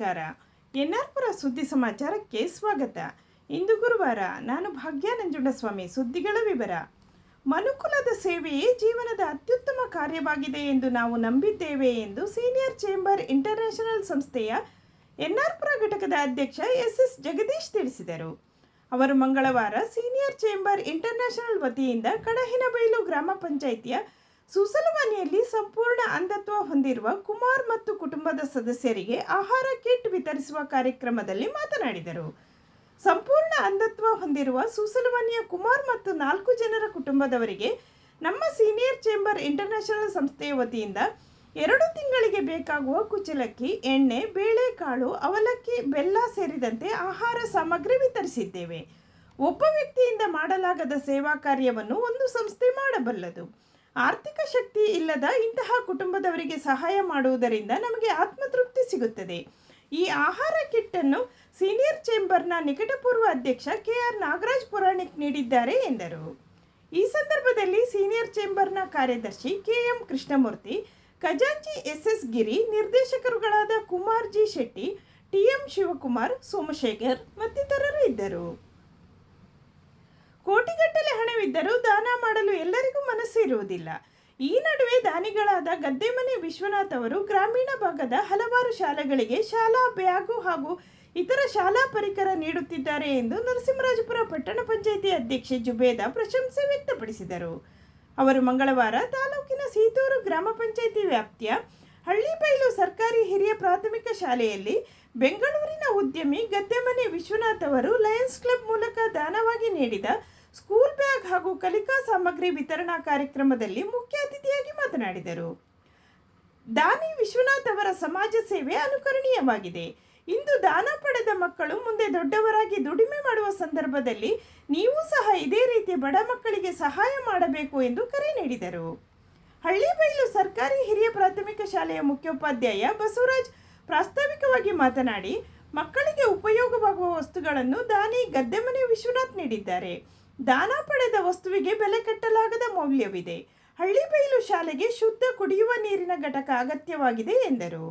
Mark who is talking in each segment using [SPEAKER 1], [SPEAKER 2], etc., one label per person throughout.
[SPEAKER 1] ನಮಸ್ಕಾರ. ಎನ್ಆರ್ಪುರ ಸುದ್ದಿ ಸಮಾಚಾರಕ್ಕೆ ಸ್ವಾಗತ. ಇಂದು ಗುರುವಾರ ನಾನು ಭಾಗ್ಯ ನಂಜುಂಡಸ್ವಾಮಿ ಸುದ್ದಿಗಳ ವಿವರ. ಮನುಕುಲದ ಸೇವೆಯೇ ಜೀವನದ ಅತ್ಯುತ್ತಮ ಕಾರ್ಯವಾಗಿದೆ ಎಂದು ನಾವು ನಂಬಿದ್ದೇವೆ ಎಂದು ಸೀನಿಯರ್ ಚೇಂಬರ್ ಇಂಟರ್ನ್ಯಾಷನಲ್ ಸಂಸ್ಥೆಯ ಎನ್ಆರ್ಪುರ ಘಟಕದ ಅಧ್ಯಕ್ಷ ಎಸ್ ಎಸ್ ಜಗದೀಶ್ ತಿಳಿಸಿದರು. ಅವರು ಮಂಗಳವಾರ ಸೀನಿಯರ್ ಚೇಂಬರ್ ಇಂಟರ್ನ್ಯಾಷನಲ್ ವತಿಯಿಂದ ಕಡಹಿನಬೈಲು ಗ್ರಾಮ ಪಂಚಾಯಿತಿಯ ಸುಸಲವಾನಿಯಲ್ಲಿ ಸಂಪೂರ್ಣ ಅಂಧತ್ವ ಹೊಂದಿರುವ ಕುಮಾರ್ ಮತ್ತು ಕುಟುಂಬದ ಸದಸ್ಯರಿಗೆ ಆಹಾರ, ಕಿಟ್ ವಿತರಿಸುವ ಕಾರ್ಯಕ್ರಮದಲ್ಲಿ ಮಾತನಾಡಿದರು. ಸಂಪೂರ್ಣ ಅಂಧತ್ವ ಹೊಂದಿರುವ ಸುಸಲವಾನಿಯ ಕುಮಾರ್ ಮತ್ತು ನಾಲ್ಕು ಜನರ ಕುಟುಂಬದವರಿಗೆ ನಮ್ಮ ಸೀನಿಯರ್ ಚೇಂಬರ್ ಇಂಟರ್ನ್ಯಾಷನಲ್ ಸಂಸ್ಥೆಯ ವತಿಯಿಂದ ಎರಡು ತಿಂಗಳಿಗೆ ಬೇಕಾಗುವ ಕುಚಲಕ್ಕಿ ಎಣ್ಣೆ ಬೇಳೆಕಾಳು ಅವಲಕ್ಕಿ, ಬೆಲ್ಲ ಸೇರಿದಂತೆ ಆಹಾರ ಸಾಮಗ್ರಿ ವಿತರಿಸಿದ್ದೇವೆ. ಒಬ್ಬ ವ್ಯಕ್ತಿಯಿಂದ ಮಾಡಲಾಗದ ಸೇವಾ ಕಾರ್ಯವನ್ನು ಒಂದು ಸಂಸ್ಥೆ ಮಾಡಬಲ್ಲದು. ಆರ್ಥಿಕ ಶಕ್ತಿ ಇಲ್ಲದ ಇಂತಹ ಕುಟುಂಬದವರಿಗೆ ಸಹಾಯ ಮಾಡುವುದರಿಂದ ನಮಗೆ ಆತ್ಮತೃಪ್ತಿ ಸಿಗುತ್ತದೆ. ಈ ಆಹಾರ ಕಿಟ್ಟನ್ನು ಸೀನಿಯರ್ ಚೇಂಬರ್ನ ನಿಕಟಪೂರ್ವ ಅಧ್ಯಕ್ಷ ಕೆ ಆರ್ ನಾಗರಾಜ್ ಪುರಾಣಿಕ್ ನೀಡಿದ್ದಾರೆ ಎಂದರು. ಈ ಸಂದರ್ಭದಲ್ಲಿ ಸೀನಿಯರ್ ಚೇಂಬರ್ನ ಕಾರ್ಯದರ್ಶಿ ಕೆ ಎಂ ಕೃಷ್ಣಮೂರ್ತಿ, ಖಜಾಂಚಿ S S Giri, ನಿರ್ದೇಶಕರುಗಳಾದ Kumar G Shetty, T M Shivakumar, Somashekar ಮತ್ತಿತರರು ಇದ್ದರು. ಕೋಟಿಗಟ್ಟಲೆ ಹಣವಿದ್ದರೂ ದಾನ ಮಾಡಲು ಎಲ್ಲರಿಗೂ ಮನಸ್ಸು ಇರುವುದಿಲ್ಲ ಈ ನಡುವೆ ದಾನಿಗಳಾದ ಗದ್ದೆಮನೆ ವಿಶ್ವನಾಥ್ ಅವರು ಗ್ರಾಮೀಣ ಭಾಗದ ಹಲವಾರು ಶಾಲೆಗಳಿಗೆ ಶಾಲಾ ಬ್ಯಾಗು ಹಾಗೂ ಇತರ ಶಾಲಾ ಪರಿಕರ ನೀಡುತ್ತಿದ್ದಾರೆ ಎಂದು ನರಸಿಂಹರಾಜಪುರ ಪಟ್ಟಣ ಪಂಚಾಯಿತಿ ಅಧ್ಯಕ್ಷೆ ಜುಬೇದಾ ಪ್ರಶಂಸೆ ವ್ಯಕ್ತಪಡಿಸಿದರು. ಅವರು ಮಂಗಳವಾರ ತಾಲೂಕಿನ ಸೀತೂರು ಗ್ರಾಮ ಪಂಚಾಯಿತಿ ವ್ಯಾಪ್ತಿಯ ಹಳ್ಳಿಬೈಲು ಸರ್ಕಾರಿ ಹಿರಿಯ ಪ್ರಾಥಮಿಕ ಶಾಲೆಯಲ್ಲಿ ಬೆಂಗಳೂರಿನ ಉದ್ಯಮಿ ಗದ್ದೆಮನೆ ವಿಶ್ವನಾಥ್ ಅವರು ಲಯನ್ಸ್ ಕ್ಲಬ್ ಮೂಲಕ ದಾನವಾಗಿ ನೀಡಿದ ಸ್ಕೂಲ್ ಬ್ಯಾಗ್ ಹಾಗೂ ಕಲಿಕಾ ಸಾಮಗ್ರಿ ವಿತರಣಾ ಕಾರ್ಯಕ್ರಮದಲ್ಲಿ ಮುಖ್ಯ ಅತಿಥಿಯಾಗಿ ಮಾತನಾಡಿದರು. ದಾನಿ ವಿಶ್ವನಾಥ್ ಅವರ ಸಮಾಜ ಸೇವೆ ಅನುಕರಣೀಯವಾಗಿದೆ. ಇಂದು ದಾನ ಪಡೆದ ಮಕ್ಕಳು ಮುಂದೆ ದೊಡ್ಡವರಾಗಿ ದುಡಿಮೆ ಮಾಡುವ ಸಂದರ್ಭದಲ್ಲಿ ನೀವು ಸಹ ಇದೇ ರೀತಿ ಬಡ ಮಕ್ಕಳಿಗೆ ಸಹಾಯ ಮಾಡಬೇಕು ಎಂದು ಕರೆ ನೀಡಿದರು. ಹಳ್ಳಿಬೈಲು ಸರ್ಕಾರಿ ಹಿರಿಯ ಪ್ರಾಥಮಿಕ ಶಾಲೆಯ ಮುಖ್ಯೋಪಾಧ್ಯಾಯ ಬಸವರಾಜ್ ಪ್ರಾಸ್ತಾವಿಕವಾಗಿ ಮಾತನಾಡಿ, ಮಕ್ಕಳಿಗೆ ಉಪಯೋಗವಾಗುವ ವಸ್ತುಗಳನ್ನು ದಾನಿ ಗದ್ದೆಮನೆ ವಿಶ್ವನಾಥ್ ನೀಡಿದ್ದಾರೆ. ದಾನ ಪಡೆದ ವಸ್ತುವಿಗೆ ಬೆಲೆ ಕಟ್ಟಲಾಗದ ಮೌಲ್ಯವಿದೆ. ಹಳ್ಳಿಬೈಲು ಶಾಲೆಗೆ ಶುದ್ಧ ಕುಡಿಯುವ ನೀರಿನ ಘಟಕ ಅಗತ್ಯವಾಗಿದೆ ಎಂದರು.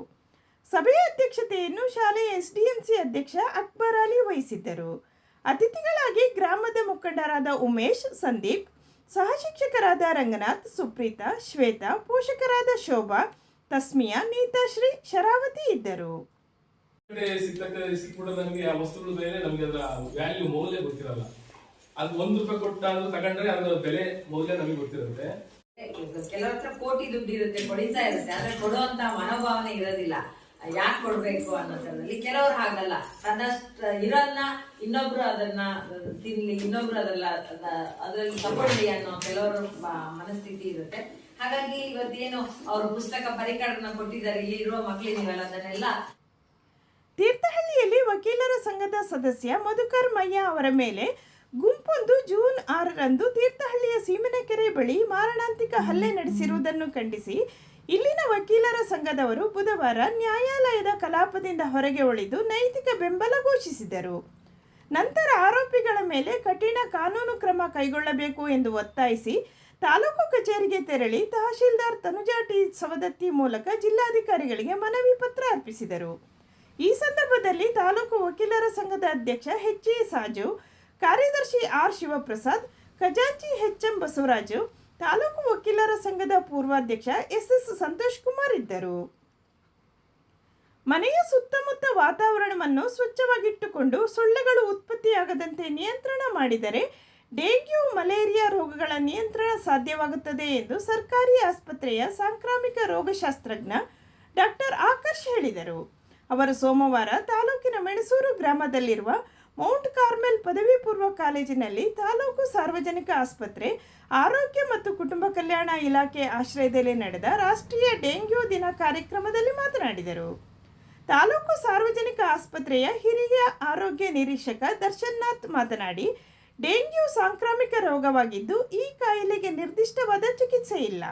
[SPEAKER 1] ಸಭೆಯ ಅಧ್ಯಕ್ಷತೆಯನ್ನು ಶಾಲೆಯ ಎಸ್ಡಿಎಂಸಿ ಅಧ್ಯಕ್ಷ ಅಕ್ಬರ್ ಅಲಿ ವಹಿಸಿದ್ದರು. ಅತಿಥಿಗಳಾಗಿ ಗ್ರಾಮದ ಮುಖಂಡರಾದ ಉಮೇಶ್, ಸಂದೀಪ್ ಸಹ ಶಿಕ್ಷಕರಾದ ರಂಗನಾಥ್, ಸುಪ್ರೀತಾ, ಶ್ವೇತಾ, ಪೋಷಕರಾದ ಶೋಭಾ, ತಸ್ಮಿಯಾ ನೀತಾಶ್ರೀ ಶರಾವತಿ ಇದ್ದರು.
[SPEAKER 2] ಸಿಕ್ಕ ಸಿಕ್ತಕ್ಕ ಸಿಕ್ಬಿಟ್ರೆ ನಮಗೆ ಆ ವಸ್ತುಗಳ ಮೇಲೆ ನಮಗೆ ಅದರ ವ್ಯಾಲ್ಯೂ ಮೌಲ್ಯ ಗೊತ್ತಿರಲ್ಲ. ಅದು ಒಂದ್ ರೂಪಾಯಿ ಕೊಟ್ಟ ಅದು ತಗೊಂಡ್ರೆ ಅದರ ಬೆಲೆ ಮೌಲ್ಯ ನಮಗೆ ಗೊತ್ತಿರುತ್ತೆ.
[SPEAKER 3] ಕೆಲವ್ರ ಹತ್ರ ಕೋಟಿ ದುಡ್ಡು ಇರುತ್ತೆ ಕೊಡಿತಾ ಇರುತ್ತೆ ಆದ್ರೆ ಕೊಡುವಂತ ಮನೋಭಾವನೆ ಇರೋದಿಲ್ಲ. ಯಾಕೆ ಕೊಡ್ಬೇಕು ಅನ್ನೋದ್ರಲ್ಲಿ ಕೆಲವ್ರು ಹಾಗಲ್ಲ. ತನ್ನಷ್ಟು ಇರೋದನ್ನ ಇನ್ನೊಬ್ರು ಅದನ್ನ ತಿನ್ಲಿ ಇನ್ನೊಬ್ರು ಅದಲ್ಲ ಅದರಲ್ಲಿ ತಗೊಳ್ಳಿ ಅನ್ನೋ ಕೆಲವರ ಮನಸ್ಥಿತಿ ಇರುತ್ತೆ. ಹಾಗಾಗಿ ಇವತ್ತೇನು ಅವ್ರ ಪುಸ್ತಕ ಪರಿಕರನ ಕೊಟ್ಟಿದ್ದಾರೆ ಇಲ್ಲಿ ಇರುವ ಮಕ್ಳಿಗೆ ನೀವೆಲ್ಲ ಅದನ್ನೆಲ್ಲ.
[SPEAKER 1] ತೀರ್ಥಹಳ್ಳಿಯಲ್ಲಿ ವಕೀಲರ ಸಂಘದ ಸದಸ್ಯ ಮಧುಕರ್ ಮಯ್ಯ ಅವರ ಮೇಲೆ ಗುಂಪೊಂದು ಜೂನ್ ಆರರಂದು ತೀರ್ಥಹಳ್ಳಿಯ ಸೀಮನಕೆರೆ ಬಳಿ ಮಾರಣಾಂತಿಕ ಹಲ್ಲೆ ನಡೆಸಿರುವುದನ್ನು ಖಂಡಿಸಿ, ಇಲ್ಲಿನ ವಕೀಲರ ಸಂಘದವರು ಬುಧವಾರ ನ್ಯಾಯಾಲಯದ ಕಲಾಪದಿಂದ ಹೊರಗೆ ಉಳಿದು ನೈತಿಕ ಬೆಂಬಲ ಘೋಷಿಸಿದರು. ನಂತರ ಆರೋಪಿಗಳ ಮೇಲೆ ಕಠಿಣ ಕಾನೂನು ಕ್ರಮ ಕೈಗೊಳ್ಳಬೇಕು ಎಂದು ಒತ್ತಾಯಿಸಿ ತಾಲೂಕು ಕಚೇರಿಗೆ ತೆರಳಿ ತಹಶೀಲ್ದಾರ್ ತನುಜಾಟಿ ಸವದತ್ತಿ ಮೂಲಕ ಜಿಲ್ಲಾಧಿಕಾರಿಗಳಿಗೆ ಮನವಿ ಪತ್ರ ಅರ್ಪಿಸಿದರು. ಈ ಸಂದರ್ಭದಲ್ಲಿ ತಾಲೂಕು ವಕೀಲರ ಸಂಘದ ಅಧ್ಯಕ್ಷ ಎಚ್ ಎ ಸಾಜು ಕಾರ್ಯದರ್ಶಿ ಆರ್ ಶಿವಪ್ರಸಾದ್, ಖಜಾಂಚಿ ಎಚ್ ಎಂ ಬಸವರಾಜು, ತಾಲೂಕು ವಕೀಲರ ಸಂಘದ ಪೂರ್ವಾಧ್ಯಕ್ಷ ಎಸ್ ಎಸ್ ಸಂತೋಷ್ ಕುಮಾರ್ ಇದ್ದರು. ಮನೆಯ ಸುತ್ತಮುತ್ತ ವಾತಾವರಣವನ್ನು ಸ್ವಚ್ಛವಾಗಿಟ್ಟುಕೊಂಡು ಸೊಳ್ಳೆಗಳು ಉತ್ಪತ್ತಿಯಾಗದಂತೆ ನಿಯಂತ್ರಣ ಮಾಡಿದರೆ ಡೆಂಗ್ಯೂ, ಮಲೇರಿಯಾ ರೋಗಗಳ ನಿಯಂತ್ರಣ ಸಾಧ್ಯವಾಗುತ್ತದೆ ಎಂದು ಸರ್ಕಾರಿ ಆಸ್ಪತ್ರೆಯ ಸಾಂಕ್ರಾಮಿಕ ರೋಗಶಾಸ್ತ್ರಜ್ಞ ಡಾಕ್ಟರ್ ಆಕರ್ಷ್ ಹೇಳಿದರು. ಅವರು ಸೋಮವಾರ ತಾಲೂಕಿನ ಮೆಣಸೂರು ಗ್ರಾಮದಲ್ಲಿರುವ ಮೌಂಟ್ ಕಾರ್ಮೆಲ್ ಪದವಿ ಪೂರ್ವ ಕಾಲೇಜಿನಲ್ಲಿ ತಾಲೂಕು ಸಾರ್ವಜನಿಕ ಆಸ್ಪತ್ರೆ, ಆರೋಗ್ಯ ಮತ್ತು ಕುಟುಂಬ ಕಲ್ಯಾಣ ಇಲಾಖೆ ಆಶ್ರಯದಲ್ಲಿ ನಡೆದ ರಾಷ್ಟ್ರೀಯ ಡೆಂಗ್ಯೂ ದಿನ ಕಾರ್ಯಕ್ರಮದಲ್ಲಿ ಮಾತನಾಡಿದರು. ತಾಲೂಕು ಸಾರ್ವಜನಿಕ ಆಸ್ಪತ್ರೆಯ ಹಿರಿಯ ಆರೋಗ್ಯ ನಿರೀಕ್ಷಕ ದರ್ಶನ್ನಾಥ್ ಮಾತನಾಡಿ, ಡೆಂಗ್ಯೂ ಸಾಂಕ್ರಾಮಿಕ ರೋಗವಾಗಿದ್ದು ಈ ಕಾಯಿಲೆಗೆ ನಿರ್ದಿಷ್ಟವಾದ ಚಿಕಿತ್ಸೆ ಇಲ್ಲ.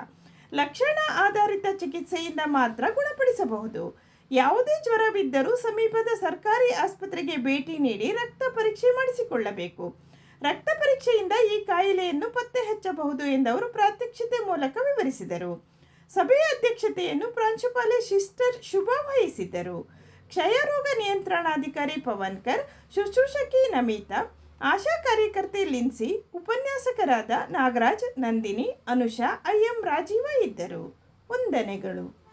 [SPEAKER 1] ಲಕ್ಷಣ ಆಧಾರಿತ ಚಿಕಿತ್ಸೆಯಿಂದ ಮಾತ್ರ ಗುಣಪಡಿಸಬಹುದು. ಯಾವುದೇ ಜ್ವರವಿದ್ದರೂ ಸಮೀಪದ ಸರ್ಕಾರಿ ಆಸ್ಪತ್ರೆಗೆ ಭೇಟಿ ನೀಡಿ ರಕ್ತ ಪರೀಕ್ಷೆ ಮಾಡಿಸಿಕೊಳ್ಳಬೇಕು. ರಕ್ತ ಪರೀಕ್ಷೆಯಿಂದ ಈ ಕಾಯಿಲೆಯನ್ನು ಪತ್ತೆ ಹಚ್ಚಬಹುದು ಅವರು ಪ್ರಾತ್ಯಕ್ಷತೆ ಮೂಲಕ ವಿವರಿಸಿದರು. ಸಭೆಯ ಅಧ್ಯಕ್ಷತೆಯನ್ನು ಪ್ರಾಂಶುಪಾಲೆ ಶಿಸ್ಟರ್ ಶುಭಾ ವಹಿಸಿದ್ದರು. ಕ್ಷಯರೋಗ ನಿಯಂತ್ರಣಾಧಿಕಾರಿ ಪವನ್ಕರ್, ಶುಶ್ರೂಷಕಿ ನಮಿತಾ, ಆಶಾ ಕಾರ್ಯಕರ್ತೆ ಲಿನ್ಸಿ, ಉಪನ್ಯಾಸಕರಾದ ನಾಗರಾಜ್, ನಂದಿನಿ, ಅನುಷಾ ಐಎಂ ರಾಜೀವ ಇದ್ದರು. ವಂದನೆಗಳು.